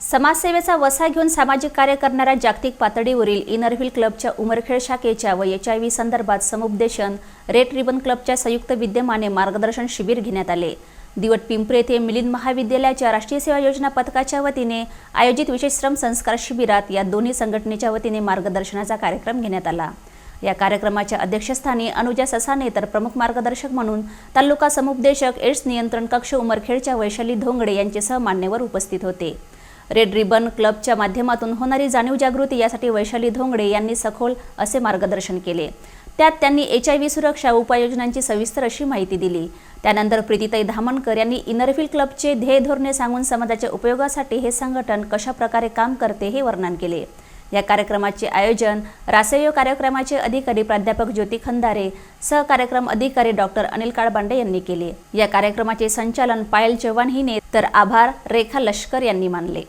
समाजसेवेचा वसा घेऊन सामाजिक कार्य करणाऱ्या जागतिक पातळीवरील इनरव्हील क्लबच्या उमरखेड शाखेच्या व एच आय व्ही संदर्भात समुपदेशन रेड रिबन क्लबच्या संयुक्त विद्यमाने मार्गदर्शन शिबिर घेण्यात आले. दिवट पिंपरी येथे मिलिंद महाविद्यालयाच्या राष्ट्रीय सेवा योजना पथकाच्या वतीने आयोजित विशेष श्रम संस्कार शिबिरात या दोन्ही संघटनेच्या वतीने मार्गदर्शनाचा कार्यक्रम घेण्यात आला. या कार्यक्रमाच्या अध्यक्षस्थानी अनुजा ससाने तर प्रमुख मार्गदर्शक म्हणून तालुका समुपदेशक एड्स नियंत्रण कक्ष उमरखेडच्या वैशाली धोंगडे यांचे मान्यवर उपस्थित होते. रेड रिबन क्लबच्या माध्यमातून होणारी जाणीव जागृती यासाठी वैशाली धोंगडे यांनी सखोल असे मार्गदर्शन केले. त्यात त्यांनी एच आय व्ही सुरक्षा उपाययोजनांची सविस्तर अशी माहिती दिली. त्यानंतर प्रीतीताई धामणकर यांनी इनरफिल क्लबचे ध्येय धोरणे सांगून समाजाच्या उपयोगासाठी हे संघटन कशा प्रकारे काम करते हे वर्णन केले. या कार्यक्रमाचे आयोजन रासयो कार्यक्रमाचे अधिकारी प्राध्यापक ज्योती खंदारे सहकार्यक्रम अधिकारी डॉक्टर अनिल काळबांडे यांनी केले. या कार्यक्रमाचे संचालन पायल चव्हाण हिने तर आभार रेखा लष्कर यांनी मानले.